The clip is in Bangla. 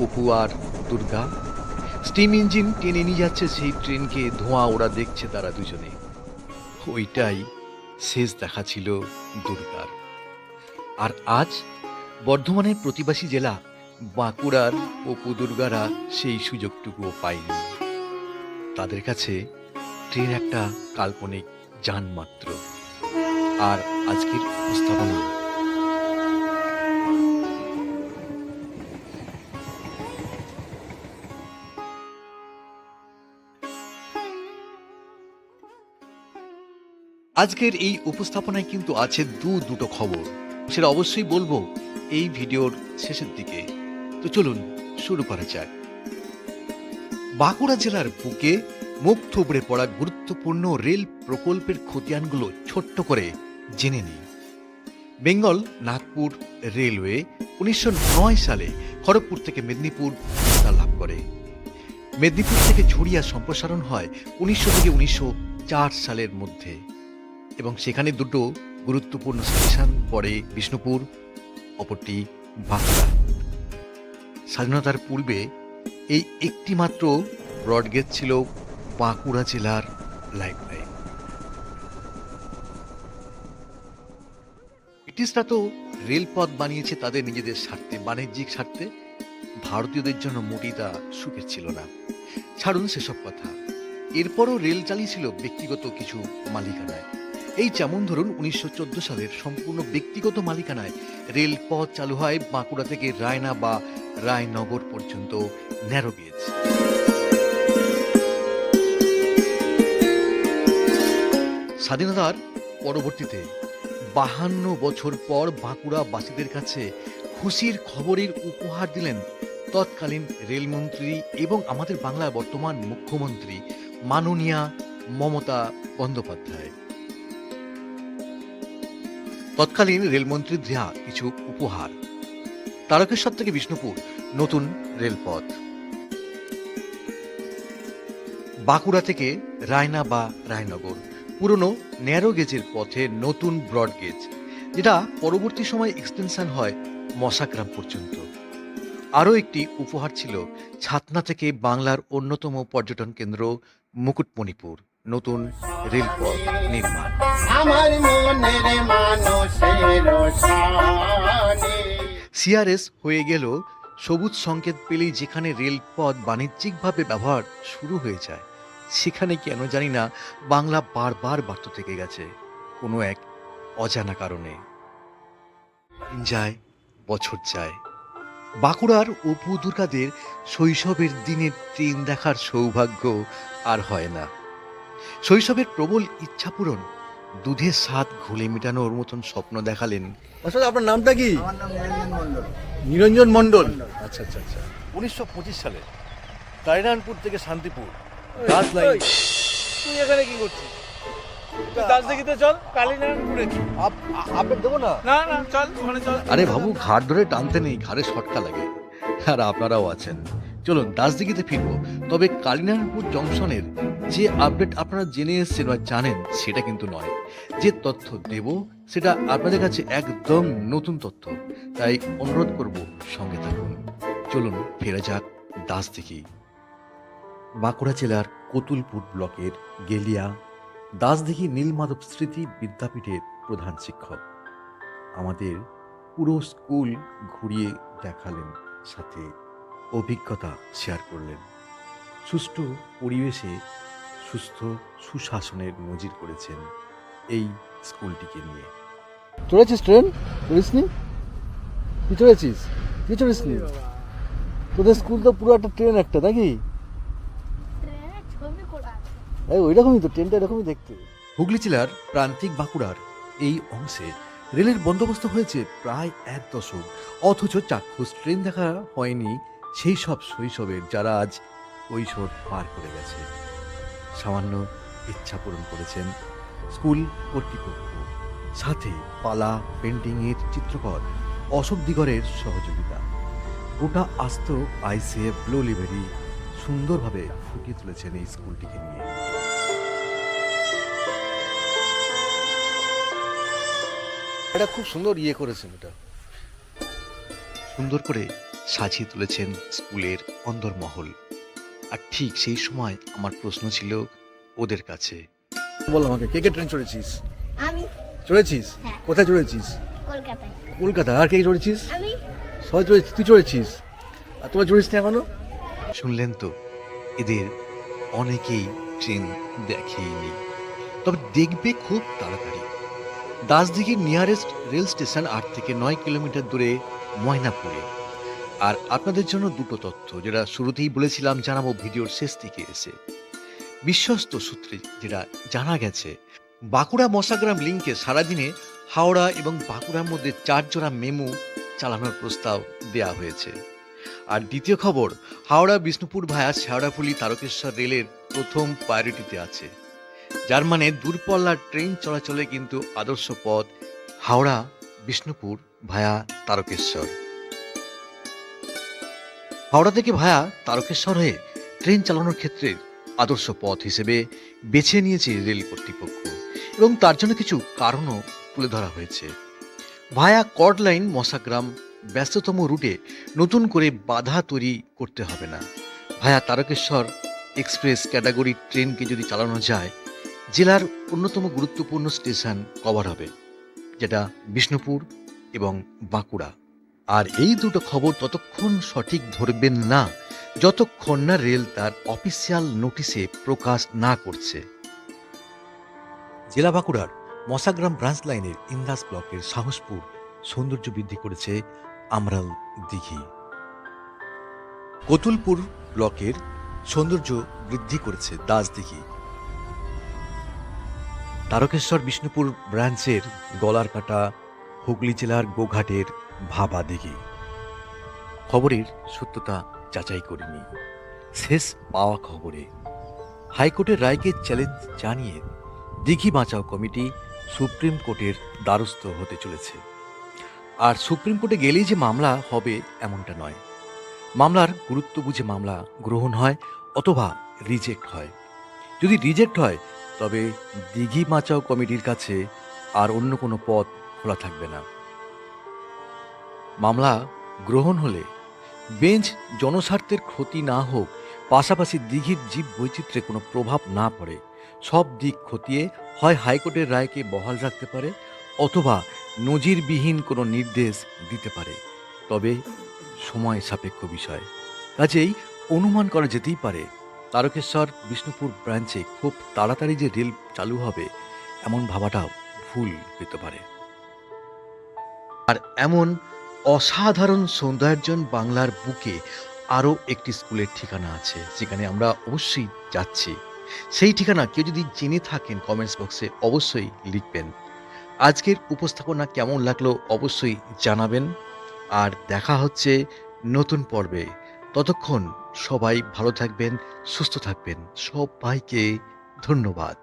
অপু আর দুর্গা। স্টিম ইঞ্জিন টেনে নিয়ে যাচ্ছে সেই ট্রেনকে, ধোঁয়া ওরা দেখছে তারা দুজনে। ওইটাই শেষ দেখা ছিল দুর্গার। আর আজ বর্ধমানের প্রতিবাসী জেলা বাঁকুড়ার অপু দুর্গারা সেই সুযোগটুকুও পায়নি। তাদের কাছে ট্রেন একটা কাল্পনিক যান মাত্র আর আজকের উপস্থাপনা আজকের এই উপস্থাপনায় কিন্তু আছে দু দুটো খবর। সেটা অবশ্যই বলব এই ভিডিওর শেষের দিকে। তো চলুন শুরু করা যাক। বাঁকুড়া জেলার বুকে মুখ থুবড়ে পড়া গুরুত্বপূর্ণ রেল প্রকল্পের খতিয়ানগুলো ছোট্ট করে জেনে নিই। বেঙ্গল নাগপুর রেলওয়ে উনিশশো নয় সালে খড়গপুর থেকে মেদিনীপুর বিস্তার লাভ করে। মেদিনীপুর থেকে ছড়িয়া সম্প্রসারণ হয় উনিশশো থেকে উনিশশো চার সালের মধ্যে। এবং সেখানে দুটো গুরুত্বপূর্ণ স্টেশন পড়ে বিষ্ণুপুর, অপরটি বাঁকুড়া। স্বাধীনতার পূর্বে এই একটি মাত্র ব্রডগেজ ছিল বাঁকুড়া জেলার লাইফলাইন। ব্রিটিশরা তো রেলপথ বানিয়েছে তাদের নিজেদের স্বার্থে, বাণিজ্যিক স্বার্থে। ভারতীয়দের জন্য মোটেই তা সুখের ছিল না। ছাড়ুন সেসব কথা। এরপরও রেল চালিয়েছিল ব্যক্তিগত কিছু মালিকানায়। এই যেমন ধরুন উনিশশো চোদ্দ সালের সম্পূর্ণ ব্যক্তিগত মালিকানায় রেলপথ চালু হয় বাঁকুড়া থেকে রায়না বা রায়নগর পর্যন্ত, ন্যারো গেজ স্বাধীনতার পরবর্তীতে বাহান্ন বছর পর বাঁকুড়া বাসীদের কাছে খুশির খবরের উপহার দিলেন তৎকালীন রেলমন্ত্রী এবং আমাদের বাংলার বর্তমান মুখ্যমন্ত্রী মাননীয়া মমতা বন্দ্যোপাধ্যায়। তৎকালীন রেলমন্ত্রী দেয়া কিছু উপহার। তারকেশ্বর থেকে বিষ্ণুপুর, নতুন রেলপথ। বাঁকুড়া থেকে রায়না বা রায়নগর, পুরনো ন্যারো গেজের পথে নতুন ব্রড গেজ, যেটা পরবর্তী সময় এক্সটেনশন হয় মশাগ্রাম পর্যন্ত। আরও একটি উপহার ছিল ছাতনা থেকে বাংলার অন্যতম পর্যটন কেন্দ্র মুকুটমণিপুর। নতুন রেলপথ নির্মাণ। আমার মনের মানুষের সিআরএস হয়ে গেল সবুজ সংকেত পেলেই যেখানে রেলপথ বাণিজ্যিকভাবে ব্যবহার শুরু হয়ে যায় সেখানে কেন জানি না বাংলা বারবার ব্যর্থ থেকে গেছে কোনো এক অজানা কারণে। যায় বছর যায়। বাঁকুড়ার অপু দুর্গাদের শৈশবের দিনের ট্রেন দেখার সৌভাগ্য আর হয় না। শৈশবের প্রবল ইচ্ছা পূরণ দুধের স্বাদ ঘুলে মেটানোর মতন স্বপ্ন দেখালেন। আসলে আপনার নামটা কি? নিরঞ্জন মণ্ডল। নিরঞ্জন মণ্ডল। মণ্ডল। আচ্ছা আচ্ছা আচ্ছা। উনিশশো পঁচিশ সালে কালিনানপুর থেকে শান্তিপুর গাছ লাইন তুই এখানে কি করছিস? তুই দাস দেখিতে চল কালীনারায়ণপুরে। আপডেট দেবো না? না না চল ওখানে চল। আরে বাবু ঘাট ধরে টানতে নেই ঘাড়ে শটকা লাগে। আর আপনারাও আছেন। চলুন দাসদিঘিতে ফিরবো। তবে কালিনারায়ণপুর জংশনের যে আপডেট আপনারা জেনে এসেছেন বা জানেন, সেটা কিন্তু নয়। যে তথ্য দেব, সেটা আপনাদের কাছে একদম নতুন তথ্য। তাই অনুরোধ করব সঙ্গে থাকুন। চলুন ফেরা যাক দাসদিঘি বাঁকুড়া জেলার কতুলপুর ব্লকের গেলিয়া দাসদিঘি নীলমাধব স্মৃতি বিদ্যাপীঠের প্রধান শিক্ষক। আমাদের পুরো স্কুল ঘুরিয়ে দেখালেন, সাথে অভিজ্ঞতা শেয়ার করলেন। সুষ্ঠু পরিবেশে সুস্থ সুশাসনের নজির করেছেন এই স্কুলটিকে নিয়ে। চড়েছিস ট্রেন? চড়িসনি তুই চড়েছিস তুই চড়িসনি তোদের স্কুল তো পুরো একটা ট্রেন একটা নাকি? এই ওই রকমই তো ট্রেনটা এরকমই দেখতে। হুগলি জেলার প্রান্তিক বাঁকুড়ার এই অংশে রেলের বন্দোবস্ত হয়েছে প্রায় এক দশক। অথচ চাক্ষুষ ট্রেন দেখা হয়নি সেই সব শৈশবের যারা আজ কৈশোর পার করে গেছে। সামান্য ইচ্ছা পূরণ করেছেন স্কুল কর্তৃপক্ষ। সাথে পালা পেন্টিংয়ের চিত্রকর অশোক দিগরের সহযোগিতা। গোটা আস্ত আইসিএফ ব্লো লিভেরি সুন্দরভাবে ফুটিয়ে তুলেছেন এই স্কুলটিকে নিয়ে। এটা খুব সুন্দর ইয়ে করেছেন এটা। সুন্দর করে সাজিয়ে তুলেছেন স্কুলের অন্দরমহল। আর ঠিক সেই সময় আমার প্রশ্ন ছিল ওদের কাছে। বল আমাকে কে কে ট্রেন চড়েছিস? আমি। চড়েছিস? হ্যাঁ। কোথায় চড়েছিস? কলকাতায়। কলকাতা আর কে কে চড়েছিস? আমি। সবাই চড়েছিস তুই চড়েছিস? আর তোমরা চড়িস না এখনও? শুনলেন তো এদের অনেকেই ট্রেন দেখেইনি। তবে দেখবে খুব তাড়াতাড়ি। দাসদিঘির নিয়ারেস্ট রেল স্টেশন আট থেকে নয় কিলোমিটার দূরে ময়নাপুরে। আর আপনাদের জন্য দুটো তথ্য যেটা শুরুতেই বলেছিলাম, জানাব ভিডিওর শেষ দিকে এসে। বিশ্বস্ত সূত্রে যেটা জানা গেছে, বাঁকুড়া মশাগ্রাম লিঙ্কে সারাদিনে হাওড়া এবং বাঁকুড়ার মধ্যে চার জোড়া মেমু চালানোর প্রস্তাব দেয়া হয়েছে। আর দ্বিতীয় খবর, হাওড়া, বিষ্ণুপুর ভায়া শেওড়াফুলি তারকেশ্বর রেলের প্রথম প্রায়োরিটিতে আছে। যার মানে দূরপল্লার ট্রেন চলাচলে কিন্তু আদর্শ পথ হাওড়া, বিষ্ণুপুর ভায়া তারকেশ্বর। হাওড়া থেকে ভায়া তারকেশ্বর হয়ে ট্রেন চালানোর ক্ষেত্রে আদর্শ পথ হিসেবে বেছে নিয়েছে রেল কর্তৃপক্ষ এবং তার জন্য কিছু কারণও তুলে ধরা হয়েছে। ভায়া কর্ড লাইন মশাগ্রাম ব্যস্ততম রুটে নতুন করে বাধা তৈরি করতে হবে না। ভায়া তারকেশ্বর এক্সপ্রেস ক্যাটাগরি ট্রেনকে যদি চালানো যায়, জেলার অন্যতম গুরুত্বপূর্ণ স্টেশন কভার হবে, যেটা বিষ্ণুপুর এবং বাঁকুড়া। আর এই দুটো খবর ততক্ষণ সঠিক ধরবেন না, যতক্ষণ না রেল তার অফিসিয়াল নোটিশে প্রকাশ না করছে। জেলা বাঁকুড়ার মশাগ্রাম ব্রাঞ্চ লাইনের ইন্দাস ব্লকের সাহসপুর সৌন্দর্য বৃদ্ধি করেছে আমরাল দিঘি। কতুলপুর ব্লকের সৌন্দর্য বৃদ্ধি করেছে দাস দিঘি। তারকেশ্বর বিষ্ণুপুর ব্রাঞ্চের গলার কাটা হুগলি জেলার গোঘাটের ভাবা দিঘি খবরের সত্যতা যাচাই করিনি। শেষ পাওয়া খবরে হাইকোর্টের রায়কে চ্যালেঞ্জ জানিয়ে দিঘি বাঁচাও কমিটি সুপ্রিম কোর্টের দ্বারস্থ হতে চলেছে। আর সুপ্রিম কোর্টে গেলেই যে মামলা হবে এমনটা নয়। মামলার গুরুত্ব বুঝে মামলা গ্রহণ হয় অথবা রিজেক্ট হয়। যদি রিজেক্ট হয়, তবে দিঘি বাঁচাও কমিটির কাছে আর অন্য কোনো পথ খোলা থাকবে না। মামলা গ্রহণ হলে বেঞ্চ জনস্বার্থের ক্ষতি না হোক, পাশাপাশি দিঘির জীব বৈচিত্র্যে কোনো প্রভাব না পড়ে। সব দিক খতিয়ে হয় হাইকোর্টের রায়কে বহাল রাখতে পারে অথবা নজিরবিহীন কোনো নির্দেশ দিতে পারে। তবে সময় সাপেক্ষ বিষয়। কাজেই অনুমান করা যেতেই পারে, তারকেশ্বর, বিষ্ণুপুর ব্রাঞ্চে খুব তাড়াতাড়ি যে রেল চালু হবে, এমন ভাবাটাও ভুল হতে পারে। আর এমন অসাধারণ সৌন্দর্যন বাংলার বুকে আরও একটি স্কুলের ঠিকানা আছে, যেখানে আমরা অবশ্যই যাচ্ছি। সেই ঠিকানা কেউ যদি জেনে থাকেন কমেন্টস বক্সে অবশ্যই লিখবেন। আজকের উপস্থাপনা কেমন লাগল অবশ্যই জানাবেন। আর দেখা হচ্ছে নতুন পর্বে। ততক্ষণ সবাই ভালো থাকবেন, সুস্থ থাকবেন। সবাইকে ধন্যবাদ।